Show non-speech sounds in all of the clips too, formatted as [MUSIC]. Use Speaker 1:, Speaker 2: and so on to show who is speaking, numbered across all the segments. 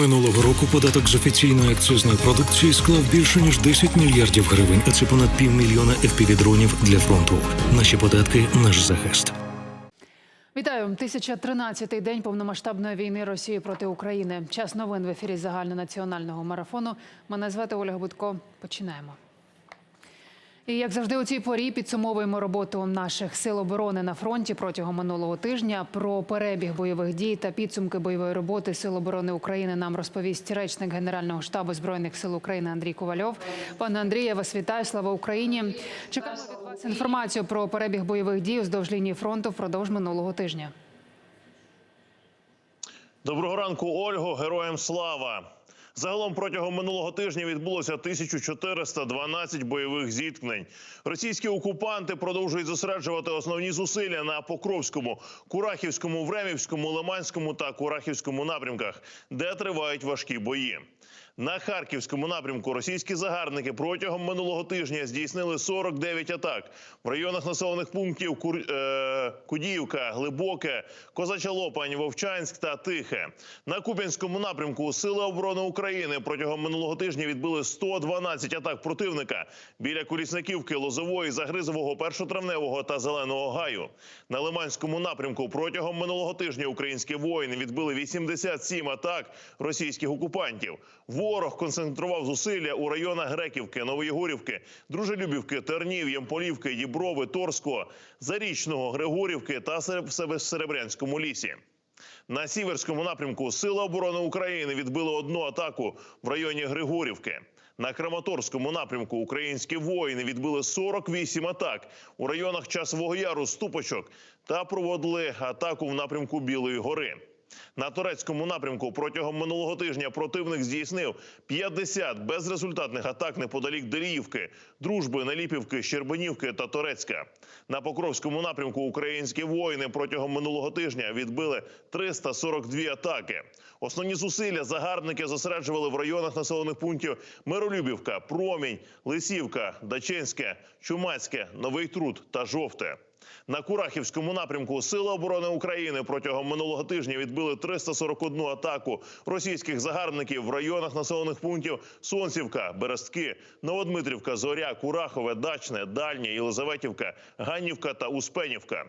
Speaker 1: Минулого року податок з офіційної акцизної продукції склав більше ніж 10 мільярдів гривень, а це понад півмільйона FPV-дронів для фронту. Наші податки наш захист.
Speaker 2: Вітаю, 1013-й день повномасштабної війни Росії проти України. Час новин в ефірі загальнонаціонального марафону. Мене звати Ольга Будко. Починаємо. І як завжди, у цій порі підсумовуємо роботу наших сил оборони на фронті протягом минулого тижня. Про перебіг бойових дій та підсумки бойової роботи Сил оборони України нам розповість речник Генерального штабу збройних сил України Андрій Ковальов. Пане Андрію, я вас вітаю. Слава Україні! Чекаємо від вас інформацію про перебіг бойових дій уздовж лінії фронту впродовж минулого тижня.
Speaker 3: Доброго ранку, Ольго. Героям слава. Загалом протягом минулого тижня відбулося 1412 бойових зіткнень. Російські окупанти продовжують зосереджувати основні зусилля на Покровському, Курахівському, Времівському, Лиманському та Курахівському напрямках, де тривають важкі бої. На харківському напрямку російські загарбники протягом минулого тижня здійснили 49 атак в районах населених пунктів Кур... е... Кудіївка, Глибоке, Козача Лопань, Вовчанськ та Тихе. На Куп'янському напрямку Сили оборони України протягом минулого тижня відбили 112 атак противника біля Колісниківки, Лозової, Загризового, Першотравневого та Зеленого Гаю. На Лиманському напрямку протягом минулого тижня українські воїни відбили 87 атак російських окупантів. Ворог концентрував зусилля у районах Греківки, Новоєгорівки, Дружелюбівки, Тернів, Ямполівки, Діброви, Торського, Зарічного, Григорівки та Сереб- Серебрянському лісі. На сіверському напрямку Сили оборони України відбили одну атаку в районі Григорівки. На Краматорському напрямку українські воїни відбили 48 атак у районах Часового Яру, Ступочок та проводили атаку в напрямку Білої гори. На турецькому напрямку протягом минулого тижня противник здійснив 50 безрезультатних атак неподалік Деліївки, Дружби, Наліпівки, Щербинівки та Торецька. На Покровському напрямку українські воїни протягом минулого тижня відбили 342 атаки. Основні зусилля загарбники зосереджували в районах населених пунктів Миролюбівка, Промінь, Лисівка, Даченське, Чумацьке, Новий Труд та Жовте. На Курахівському напрямку Сили оборони України протягом минулого тижня відбили 341 атаку російських загарбників в районах населених пунктів Сонцівка, Берестки, Новодмитрівка, Зоря, Курахове, Дачне, Дальнє, Єлизаветівка, Ганнівка та Успенівка.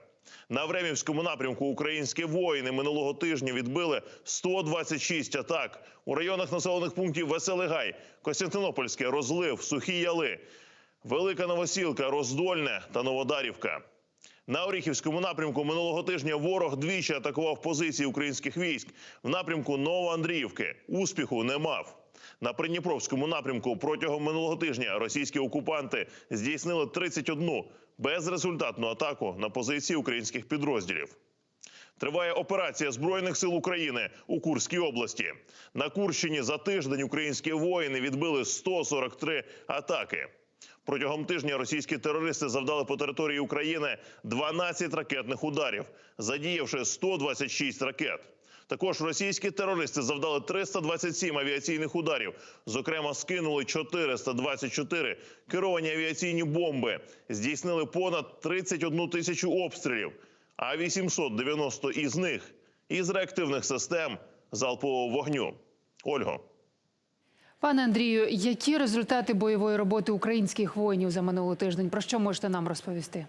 Speaker 3: На Времівському напрямку українські воїни минулого тижня відбили 126 атак у районах населених пунктів Веселий Гай, Костянтинопольське, Розлив, Сухі Яли, Велика Новосілка, Роздольне та Новодарівка. На Оріхівському напрямку минулого тижня ворог двічі атакував позиції українських військ в напрямку Новоандріївки. Успіху не мав. На Придніпровському напрямку протягом минулого тижня російські окупанти здійснили 31 безрезультатну атаку на позиції українських підрозділів. Триває операція збройних сил України у Курській області. На Курщині за тиждень українські воїни відбили 143 атаки. Протягом тижня російські терористи завдали по території України 12 ракетних ударів, задіявши 126 ракет. Також російські терористи завдали 327 авіаційних ударів. Зокрема, скинули 424 керовані авіаційні бомби, здійснили понад 31 тисячу обстрілів, а 890 із них із реактивних систем залпового вогню. Ольго.
Speaker 2: Пане Андрію, які результати бойової роботи українських воїнів за минулий тиждень? Про що можете нам розповісти?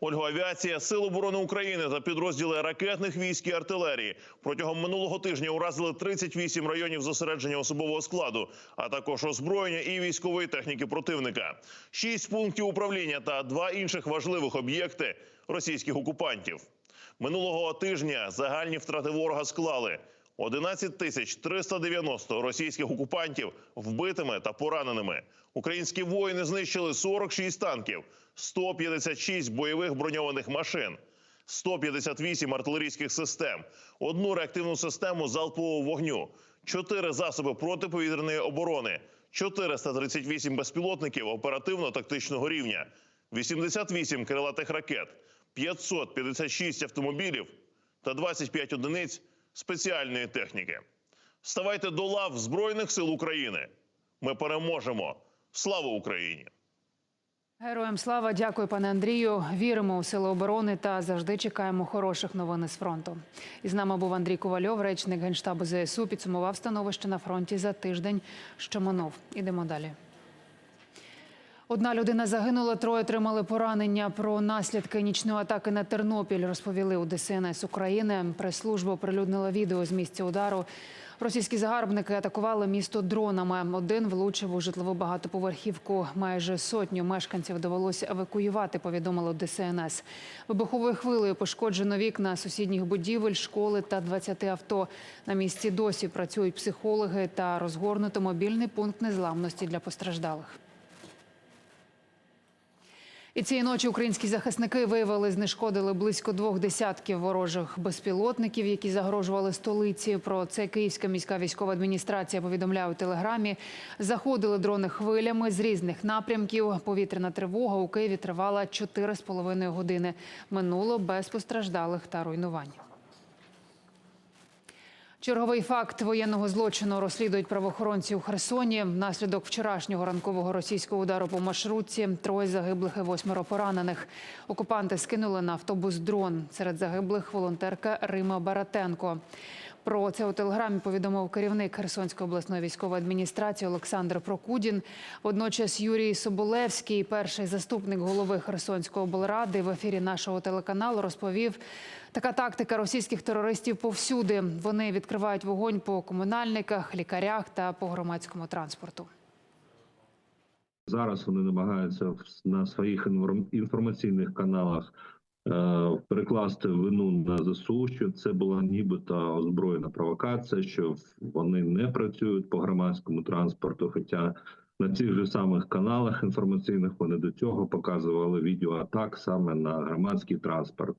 Speaker 3: Ольга, авіація Сил оборони України та підрозділи ракетних військ і артилерії протягом минулого тижня уразили 38 районів зосередження особового складу, а також озброєння і військової техніки противника, шість пунктів управління та два інших важливих об'єкти російських окупантів. Минулого тижня загальні втрати ворога склали 11 тисяч 390 російських окупантів вбитими та пораненими. Українські воїни знищили 46 танків, 156 бойових броньованих машин, 158 артилерійських систем, одну реактивну систему залпового вогню, 4 засоби протиповітряної оборони, 438 безпілотників оперативно-тактичного рівня, 88 крилатих ракет, 556 автомобілів та 25 одиниць спеціальної техніки. Ставайте до лав Збройних сил України. Ми переможемо. Слава Україні!
Speaker 2: Героям слава, дякую, пане Андрію. Віримо у сили оборони та завжди чекаємо хороших новин із фронту. І з нами був Андрій Ковальов, речник генштабу ЗСУ. Підсумував становище на фронті за тиждень, що минув. Ідемо далі. Одна людина загинула, троє отримали поранення. Про наслідки нічної атаки на Тернопіль розповіли у ДСНС України. Прес-служба оприлюднила відео з місця удару. Російські загарбники атакували місто дронами. Один влучив у житлову багатоповерхівку. Майже сотню мешканців довелося евакуювати. Повідомило ДСНС. Вибуховою хвилею пошкоджено вікна сусідніх будівель, школи та 20 авто. На місці досі працюють психологи та розгорнуто мобільний пункт незламності для постраждалих. І цієї ночі українські захисники виявили, знешкодили близько двох десятків ворожих безпілотників, які загрожували столиці. Про це Київська міська військова адміністрація повідомляє у телеграмі. Заходили дрони хвилями з різних напрямків. Повітряна тривога у Києві тривала 4,5 години. Минуло без постраждалих та руйнувань. Черговий факт воєнного злочину розслідують правоохоронці у Херсоні. Внаслідок вчорашнього ранкового російського удару по маршрутці троє загиблих і восьмеро поранених. Окупанти скинули на автобус дрон. Серед загиблих волонтерка Рима Баратенко. Про це у телеграмі повідомив керівник Херсонської обласної військової адміністрації Олександр Прокудін. Водночас Юрій Соболевський, перший заступник голови Херсонської облради, в ефірі нашого телеканалу розповів. Така тактика російських терористів повсюди. Вони відкривають вогонь по комунальниках, лікарях та по громадському транспорту.
Speaker 4: Зараз вони намагаються на своїх інформ- інформаційних каналах перекласти вину на ЗСУ, що це була нібито озброєна провокація, що вони не працюють по громадському транспорту. Хоча на цих же самих каналах інформаційних вони до цього показували відео атак саме на громадський транспорт.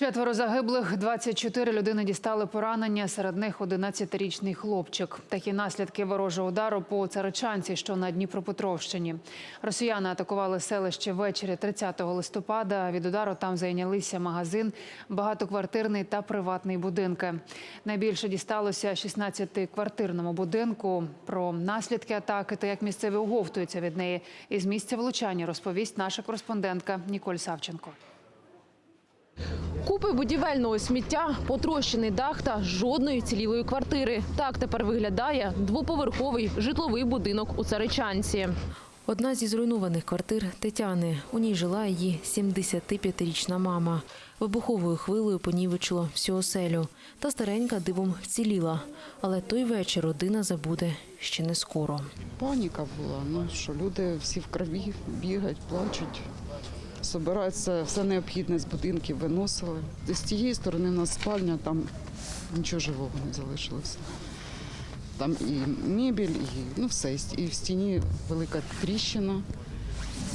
Speaker 2: Четверо загиблих, 24 людини дістали поранення. Серед них 11-річний хлопчик. Такі наслідки ворожого удару по Царичанці, що на Дніпропетровщині. Росіяни атакували селище ввечері 30 листопада. Від удару там зайнялися магазин, багатоквартирний та приватний будинки. Найбільше дісталося 16-квартирному будинку. Про наслідки атаки та як місцеві оговтуються від неї із місця влучання розповість наша кореспондентка Ніколь Савченко.
Speaker 5: Купи будівельного сміття, потрощений дах та жодної цілілої квартири. Так тепер виглядає двоповерховий житловий будинок у Царичанці.
Speaker 6: Одна зі зруйнованих квартир Тетяни. У ній жила її 75-річна мама. Вибуховою хвилею понівечило всю оселю. Та старенька дивом вціліла. Але той вечір родина забуде ще не скоро.
Speaker 7: Паніка була, ну що люди всі в крові бігають, плачуть. Собираються все необхідне з будинків виносили. З тієї сторони у нас спальня, там нічого живого не залишилося. Там і мебель, і ну все. І в стіні велика тріщина,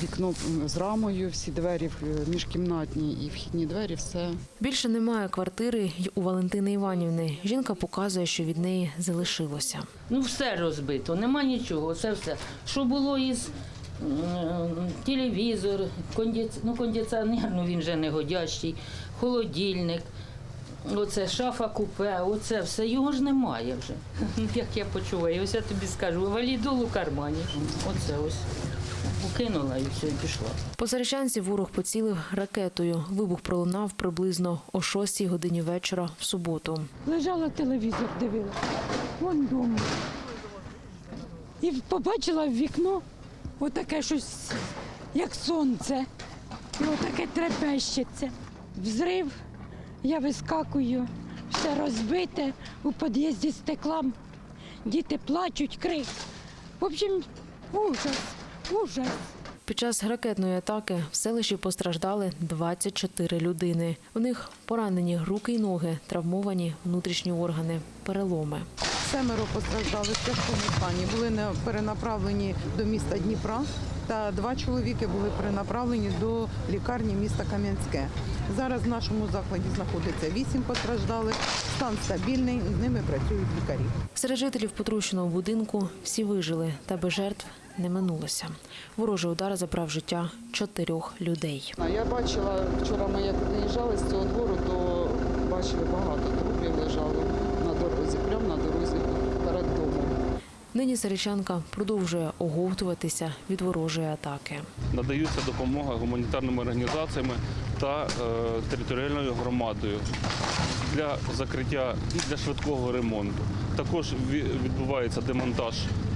Speaker 7: вікно з рамою, всі двері е, міжкімнатні і вхідні двері, все
Speaker 6: Більше немає квартири й у Валентини Іванівни. Жінка показує, що від неї залишилося.
Speaker 8: Ну, все розбито, нема нічого, це все. Що було із телевізор, кондиці... ну, кондиціонер, ну він же не годящий, холодильник, оце шафа купе, оце все, його ж немає вже. [LAUGHS] Як я почуваю, ось я тобі скажу, валідол у кармані. Оце ось. Укинула і все, і пішла.
Speaker 6: По Заречанці ворог поцілив ракетою. Вибух пролунав приблизно о 6 годині вечора в суботу.
Speaker 9: Лежала телевізор, дивилася. Вон дома. І побачила в вікно отаке щось, як сонце. І отаке трепещеться. Взрив, я вискакую, все розбите, у під'їзді стеклам. Діти плачуть, крик. В общем, ужас, ужас.
Speaker 6: Під час ракетної атаки в селищі постраждали 24 людини. У них поранені руки й ноги, травмовані внутрішні органи, переломи.
Speaker 7: Семеро постраждали в тяжкому стані. Були не- перенаправлені до міста Дніпра, та два чоловіки були перенаправлені до лікарні міста Кам'янське. Зараз в нашому закладі знаходиться вісім постраждалих. Стан стабільний, з ними працюють лікарі.
Speaker 6: Серед жителів потрощеного будинку всі вижили, та без жертв не минулося. Ворожий удар забрав життя чотирьох людей.
Speaker 7: А Я бачила, вчора ми як виїжджали з цього двору, то бачили багато
Speaker 6: Нині Саричанка продовжує оговтуватися від ворожої атаки.
Speaker 10: надаються допомога гуманітарними організаціями та е, територіальною громадою для закриття і для швидкого ремонту. Також відбувається демонтаж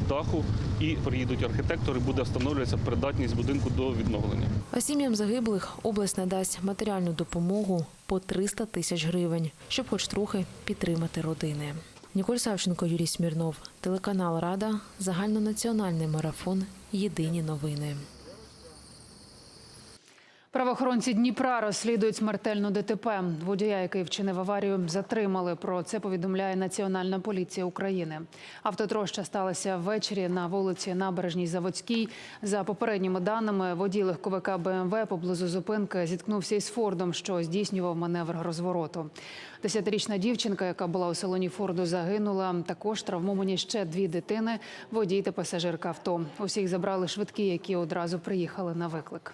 Speaker 10: даху і приїдуть архітектори, буде встановлюватися придатність будинку до відновлення.
Speaker 6: А сім'ям загиблих область надасть матеріальну допомогу по 300 тисяч гривень, щоб хоч трохи підтримати родини. Ніколь Савченко, Юрій Смірнов, телеканал Рада, загальнонаціональний марафон. Єдині новини.
Speaker 2: Правоохоронці Дніпра розслідують смертельну ДТП. Водія, який вчинив аварію, затримали. Про це повідомляє Національна поліція України. Автотроща сталася ввечері на вулиці Набережній Заводській. За попередніми даними, водій легковика БМВ поблизу зупинки зіткнувся із Фордом, що здійснював маневр розвороту. Десятирічна дівчинка, яка була у салоні Форду, загинула. Також травмовані ще дві дитини, водій та пасажирка авто. Усіх забрали швидкі, які одразу приїхали на виклик.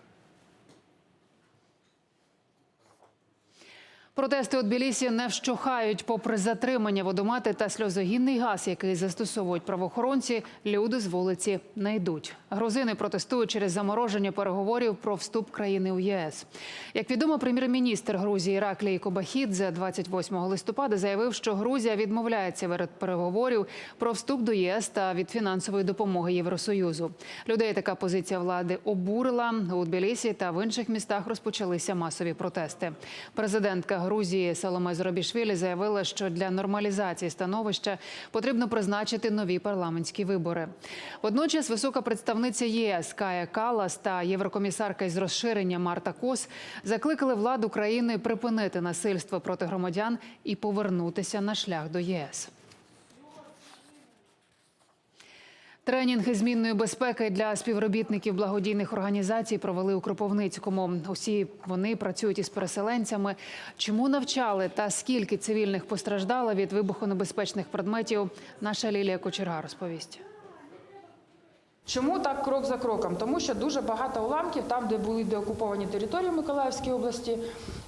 Speaker 2: Протести у Тбілісі не вщухають. Попри затримання водомати та сльозогінний газ, який застосовують правоохоронці, люди з вулиці не йдуть. Грузини протестують через замороження переговорів про вступ країни у ЄС. Як відомо, прем'єр-міністр Грузії Іраклій Кобахідзе 28 листопада заявив, що Грузія відмовляється від переговорів про вступ до ЄС та від фінансової допомоги Євросоюзу. Людей така позиція влади обурила. У Тбілісі та в інших містах розпочалися масові протести. Президентка Грузії Саломе Зоробішвілі заявила, що для нормалізації становища потрібно призначити нові парламентські вибори. Водночас висока представниця ЄС Кая Калас та єврокомісарка із розширення Марта Кос закликали владу країни припинити насильство проти громадян і повернутися на шлях до ЄС. Тренінг із змінної безпеки для співробітників благодійних організацій провели у Кропивницькому. Усі вони працюють із переселенцями. Чому навчали та скільки цивільних постраждало від вибухонебезпечних предметів? Наша Лілія Кочерга розповість.
Speaker 11: Чому так крок за кроком? Тому що дуже багато уламків, там, де були деокуповані території Миколаївської області,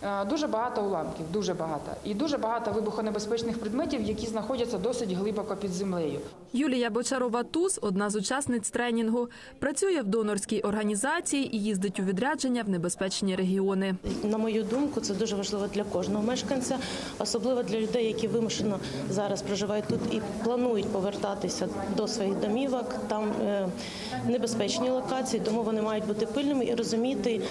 Speaker 11: е, дуже багато уламків, дуже багато. І дуже багато вибухонебезпечних предметів, які знаходяться досить глибоко під землею.
Speaker 12: Юлія Бочарова Туз одна з учасниць тренінгу. Працює в донорській організації і їздить у відрядження в небезпечні регіони.
Speaker 13: На мою думку, це дуже важливо для кожного мешканця, особливо для людей, які вимушено зараз проживають тут і планують повертатися до своїх домівок. Там е, небезпечні локації, тому вони мають бути пильними і розуміти,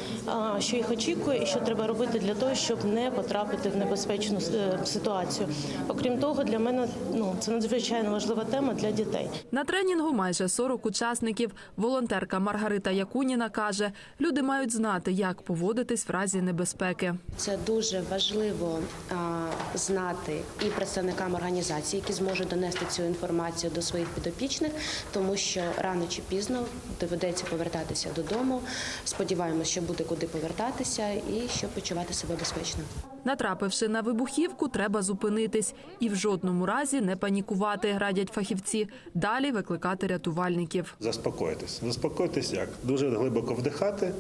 Speaker 13: що їх очікує, і що треба робити для того, щоб не потрапити в небезпечну е, ситуацію. Окрім того, для мене ну це надзвичайно важлива тема для дітей.
Speaker 12: На тренінгу майже 40 учасників. Волонтерка Маргарита Якуніна каже, люди мають знати, як поводитись в разі небезпеки.
Speaker 14: Це дуже важливо знати і представникам організацій, які зможуть донести цю інформацію до своїх підопічних, тому що рано чи пізно доведеться повертатися додому. Сподіваємося, що буде куди повертатися і щоб почувати себе безпечно.
Speaker 12: Натрапивши на вибухівку, треба зупинитись і в жодному разі не панікувати, радять фахівці. Далі викликати рятувальників.
Speaker 15: Заспокоїтись. Заспокоїтись як? Дуже глибоко вдихати,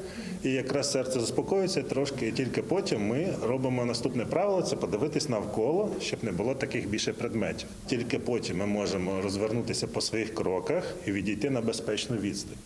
Speaker 15: і якраз серце заспокоїться трошки, і тільки потім ми робимо наступне правило це подивитись навколо, щоб не було таких більше предметів. Тільки потім ми можемо розвернутися по своїх кроках і відійти на безпечну відстань.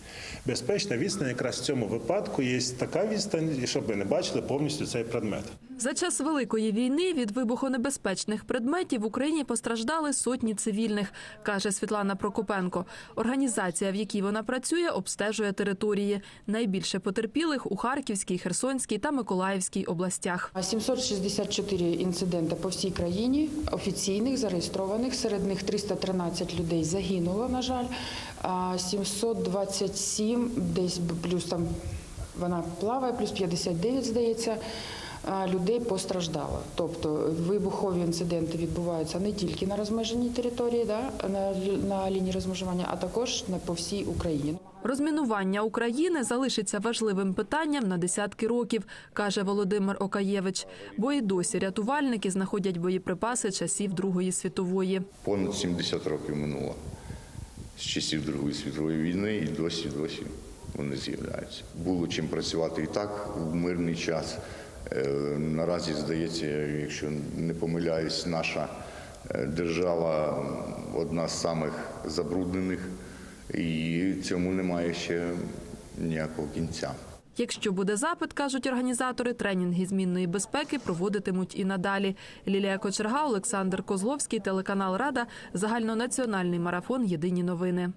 Speaker 15: Безпечна відстань якраз в цьому випадку є така відстань, щоб ви не бачили повністю цей предмет.
Speaker 12: За час Великої війни від вибухонебезпечних предметів в Україні постраждали сотні цивільних, каже Світлана Прокопенко. Організація, в якій вона працює, обстежує території. Найбільше потерпілих у Харківській, Херсонській та Миколаївській областях.
Speaker 11: А 764 інциденти по всій країні офіційних зареєстрованих. Серед них 313 людей загинуло, на жаль. А 727 десь плюс там вона плаває, плюс 59, здається. Людей постраждало. Тобто вибухові інциденти відбуваються не тільки на розмеженій території, да, на, на лінії розмежування, а також на по всій Україні.
Speaker 12: Розмінування України залишиться важливим питанням на десятки років, каже Володимир Окаєвич. Бо і досі рятувальники знаходять боєприпаси часів Другої світової.
Speaker 16: Понад 70 років минуло з часів Другої світової війни і досі досі вони з'являються. Було чим працювати і так в мирний час. Е, Наразі, здається, якщо не помиляюсь, наша Е, Держава одна з самих забруднених, і цьому немає ще ніякого кінця.
Speaker 12: Якщо буде запит, кажуть організатори, тренінги змінної безпеки проводитимуть і надалі. Лілія Кочерга, Олександр Козловський, телеканал Рада, загальнонаціональний марафон Єдині новини.